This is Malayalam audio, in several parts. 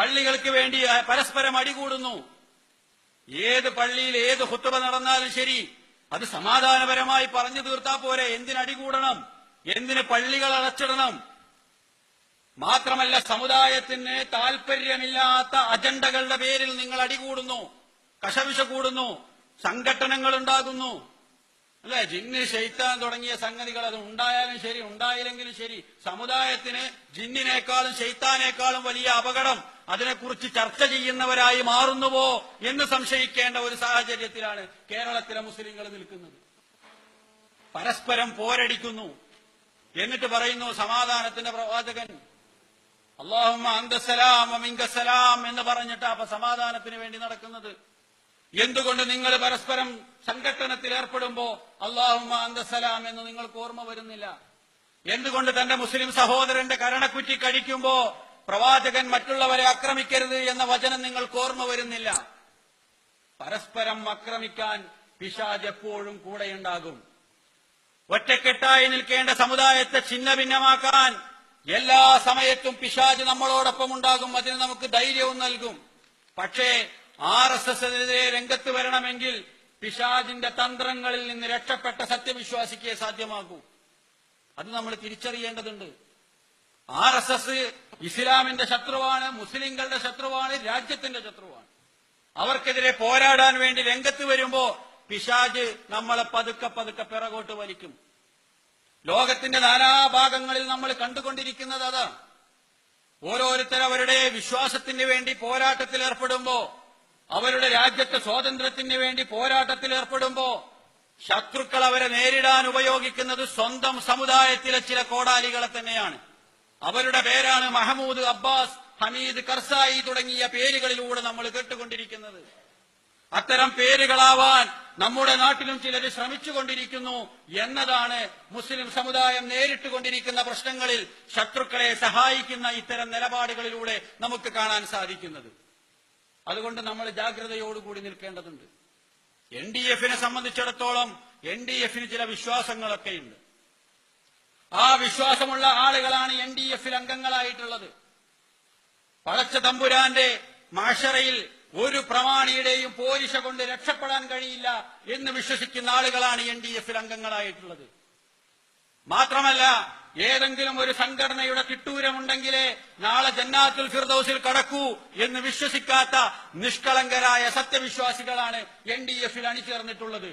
പള്ളികൾക്ക് വേണ്ടി പരസ്പരം അടികൂടുന്നു. ഏത് പള്ളിയിൽ ഏത് ഹുത്തുബ നടന്നാലും ശരി അത് സമാധാനപരമായി പറഞ്ഞു തീർത്താ പോരെ. എന്തിനടികൂടണം എന്തിന് പള്ളികൾ അടച്ചിടണം? മാത്രമല്ല സമുദായത്തിന് താൽപര്യമില്ലാത്ത അജണ്ടകളുടെ പേരിൽ നിങ്ങൾ അടികൂടുന്നു. കശവിശ കൂടുന്നു. സംഘടനകൾ ഉണ്ടാകുന്നു. അല്ലെ? ജിന്ന് ശൈത്താൻ തുടങ്ങിയ സംഗതികൾ അത് ഉണ്ടായാലും ശരി ഉണ്ടായില്ലെങ്കിലും ശരി സമുദായത്തിന് ജിന്നിനേക്കാളും ഷെയ്ത്താനേക്കാളും വലിയ അപകടം. അതിനെക്കുറിച്ച് ചർച്ച ചെയ്യുന്നവരായി മാറുന്നുവോ എന്ന് സംശയിക്കേണ്ട ഒരു സാഹചര്യത്തിലാണ് കേരളത്തിലെ മുസ്ലിങ്ങൾ നിൽക്കുന്നത്. പരസ്പരം പോരടിക്കുന്നു. എന്നിട്ട് പറയുന്നു സമാധാനത്തിന്റെ പ്രവാചകൻ അള്ളാഹുമ്മ അന്തസലാം അമിങ്കസലാം എന്ന് പറഞ്ഞിട്ട് അപ്പൊ സമാധാനത്തിന് വേണ്ടി നടക്കുന്നത്. എന്തുകൊണ്ട് നിങ്ങൾ പരസ്പരം സംഘട്ടനത്തിൽ ഏർപ്പെടുമ്പോ അള്ളാഹുമ്മ അന്തസലാം എന്ന് നിങ്ങൾക്ക് ഓർമ്മ വരുന്നില്ല? എന്തുകൊണ്ട് തന്റെ മുസ്ലിം സഹോദരന്റെ കരണക്കുറ്റി കഴിക്കുമ്പോ പ്രവാചകൻ മറ്റുള്ളവരെ ആക്രമിക്കരുത് എന്ന വചനം നിങ്ങൾക്ക് ഓർമ്മ വരുന്നില്ല. പരസ്പരം ആക്രമിക്കാൻ പിശാജ് എപ്പോഴും കൂടെയുണ്ടാകും. ഒറ്റക്കെട്ടായി നിൽക്കേണ്ട സമുദായത്തെ ഛിന്ന ഭിന്നമാക്കാൻ എല്ലാ സമയത്തും പിശാജ് നമ്മളോടൊപ്പം ഉണ്ടാകും. അതിന് നമുക്ക് ധൈര്യവും നൽകും. പക്ഷേ ആർ എസ് എസിനെതിരെ രംഗത്ത് വരണമെങ്കിൽ പിശാജിന്റെ തന്ത്രങ്ങളിൽ നിന്ന് രക്ഷപ്പെട്ട സത്യവിശ്വാസിക്കേ സാധ്യമാകൂ. അത് നമ്മൾ തിരിച്ചറിയേണ്ടതുണ്ട്. ആർ എസ് എസ് ഇസ്ലാമിന്റെ ശത്രുവാണ് മുസ്ലിങ്ങളുടെ ശത്രുവാണ് രാജ്യത്തിന്റെ ശത്രുവാണ്. അവർക്കെതിരെ പോരാടാൻ വേണ്ടി രംഗത്ത് വരുമ്പോ പിശാജ് നമ്മളെ പതുക്കെ പതുക്കെ പിറകോട്ട് വലിക്കും. ലോകത്തിന്റെ നാനാഭാഗങ്ങളിൽ നമ്മൾ കണ്ടുകൊണ്ടിരിക്കുന്നത് അതാണ് ഓരോരുത്തർ അവരുടെ വിശ്വാസത്തിന് വേണ്ടി പോരാട്ടത്തിൽ ഏർപ്പെടുമ്പോ അവരുടെ രാജ്യത്തെ സ്വാതന്ത്ര്യത്തിന് വേണ്ടി പോരാട്ടത്തിൽ ഏർപ്പെടുമ്പോ ശത്രുക്കൾ അവരെ നേരിടാൻ ഉപയോഗിക്കുന്നത് സ്വന്തം സമുദായത്തിലെ ചില കോടാലികളെ തന്നെയാണ്. അവരുടെ പേരാണ് മഹമൂദ് അബ്ബാസ് ഹമീദ് കർസായി തുടങ്ങിയ പേരുകളിലൂടെ നമ്മൾ കേട്ടുകൊണ്ടിരിക്കുന്നത്. അത്തരം പേരുകളാവാൻ നമ്മുടെ നാട്ടിലും ചിലർ ശ്രമിച്ചുകൊണ്ടിരിക്കുന്നു എന്നതാണ് മുസ്ലിം സമുദായം നേരിട്ടുകൊണ്ടിരിക്കുന്ന പ്രശ്നങ്ങളിൽ ശത്രുക്കളെ സഹായിക്കുന്ന ഇത്തരം നിലപാടുകളിലൂടെ നമുക്ക് കാണാൻ സാധിക്കുന്നത്. അതുകൊണ്ട് നമ്മൾ ജാഗ്രതയോടുകൂടി നിൽക്കേണ്ടതുണ്ട്. എൻ ഡി എഫിനെ സംബന്ധിച്ചിടത്തോളം എൻ ഡി എഫിന് ചില വിശ്വാസങ്ങളൊക്കെയുണ്ട്. ആ വിശ്വാസമുള്ള ആളുകളാണ് എൻ ഡി എഫിൽ അംഗങ്ങളായിട്ടുള്ളത്. പഴച്ച തമ്പുരാന്റെ മാഷറയിൽ ഒരു പ്രമാണിയുടെയും പോലീശ കൊണ്ട് രക്ഷപ്പെടാൻ കഴിയില്ല എന്ന് വിശ്വസിക്കുന്ന ആളുകളാണ് എൻ ഡി എഫിൽ അംഗങ്ങളായിട്ടുള്ളത്. മാത്രമല്ല ഏതെങ്കിലും ഒരു സംഘടനയുടെ കിട്ടൂരമുണ്ടെങ്കിലേ നാളെ ജന്നാത്തുൽ ഫിർദൌസിൽ കടക്കൂ എന്ന് വിശ്വസിക്കാത്ത നിഷ്കളങ്കരായ സത്യവിശ്വാസികളാണ് എൻ ഡി എഫിൽ അണിചേർന്നിട്ടുള്ളത്.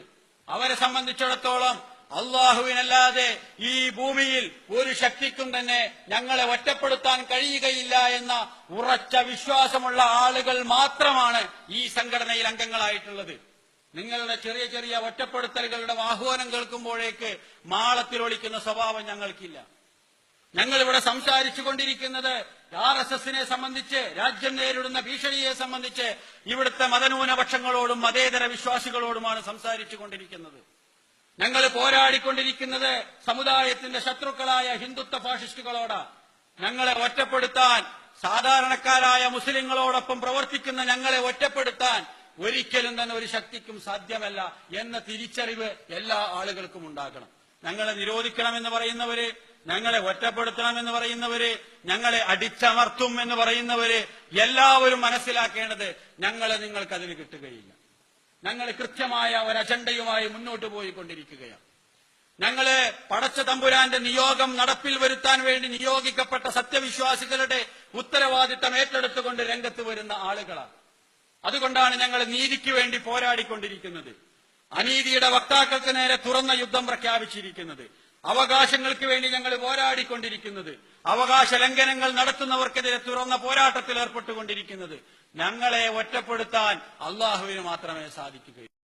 അവരെ സംബന്ധിച്ചിടത്തോളം അള്ളാഹുവിനല്ലാതെ ഈ ഭൂമിയിൽ ഒരു ശക്തിക്കും തന്നെ ഞങ്ങളെ ഒറ്റപ്പെടുത്താൻ കഴിയുകയില്ല എന്ന ഉറച്ച വിശ്വാസമുള്ള ആളുകൾ മാത്രമാണ് ഈ സംഘടനയിൽ അംഗങ്ങളായിട്ടുള്ളത്. നിങ്ങളുടെ ചെറിയ ചെറിയ ഒറ്റപ്പെടുത്തലുകളുടെ ആഹ്വാനം കേൾക്കുമ്പോഴേക്ക് മാളത്തിലൊളിക്കുന്ന സ്വഭാവം ഞങ്ങൾക്കില്ല. ഞങ്ങൾ ഇവിടെ സംസാരിച്ചു കൊണ്ടിരിക്കുന്നത് ആർ എസ് എസിനെ സംബന്ധിച്ച് രാജ്യം നേരിടുന്ന ഭീഷണിയെ സംബന്ധിച്ച് ഇവിടുത്തെ മതന്യൂനപക്ഷങ്ങളോടും മതേതര വിശ്വാസികളോടുമാണ് സംസാരിച്ചു കൊണ്ടിരിക്കുന്നത്. ഞങ്ങൾ പോരാടിക്കൊണ്ടിരിക്കുന്നത് സമുദായത്തിന്റെ ശത്രുക്കളായ ഹിന്ദുത്വ ഫാഷിസ്റ്റുകളോടാ. ഞങ്ങളെ ഒറ്റപ്പെടുത്താൻ സാധാരണക്കാരായ മുസ്ലിങ്ങളോടൊപ്പം പ്രവർത്തിക്കുന്ന ഞങ്ങളെ ഒറ്റപ്പെടുത്താൻ ഒരിക്കലും തന്നെ ഒരു ശക്തിക്കും സാധ്യമല്ല എന്ന തിരിച്ചറിവ് എല്ലാ ആളുകൾക്കും ഉണ്ടാകണം. ഞങ്ങളെ നിരോധിക്കണമെന്ന് പറയുന്നവര് ഞങ്ങളെ ഒറ്റപ്പെടുത്തണമെന്ന് പറയുന്നവര് ഞങ്ങളെ അടിച്ചമർത്തും എന്ന് പറയുന്നവര് എല്ലാവരും മനസ്സിലാക്കേണ്ടത് ഞങ്ങളെ നിങ്ങൾക്ക് അതിന് കിട്ടുകയില്ല. ഞങ്ങൾ കൃത്യമായ ഒരു അജണ്ടയുമായി മുന്നോട്ട് പോയിക്കൊണ്ടിരിക്കുകയാണ്. ഞങ്ങൾ പടച്ച തമ്പുരാന്റെ നിയോഗം നടപ്പിൽ വരുത്താൻ വേണ്ടി നിയോഗിക്കപ്പെട്ട സത്യവിശ്വാസികളുടെ ഉത്തരവാദിത്തം ഏറ്റെടുത്തുകൊണ്ട് രംഗത്ത് വരുന്ന ആളുകളാണ്. അതുകൊണ്ടാണ് ഞങ്ങൾ നീതിക്ക് വേണ്ടി പോരാടിക്കൊണ്ടിരിക്കുന്നത്. അനീതിയുടെ വക്താക്കൾക്ക് നേരെ തുറന്ന യുദ്ധം പ്രഖ്യാപിച്ചിരിക്കുന്നത്. അവകാശങ്ങൾക്ക് വേണ്ടി ഞങ്ങൾ പോരാടിക്കൊണ്ടിരിക്കുന്നത്. അവകാശ ലംഘനങ്ങൾ നടത്തുന്നവർക്കെതിരെ തുറന്ന പോരാട്ടത്തിൽ ഏർപ്പെട്ടുകൊണ്ടിരിക്കുന്നത്. ഞങ്ങളെ ഒറ്റപ്പെടുത്താൻ അള്ളാഹുവിന് മാത്രമേ സാധിക്കുകയുള്ളൂ.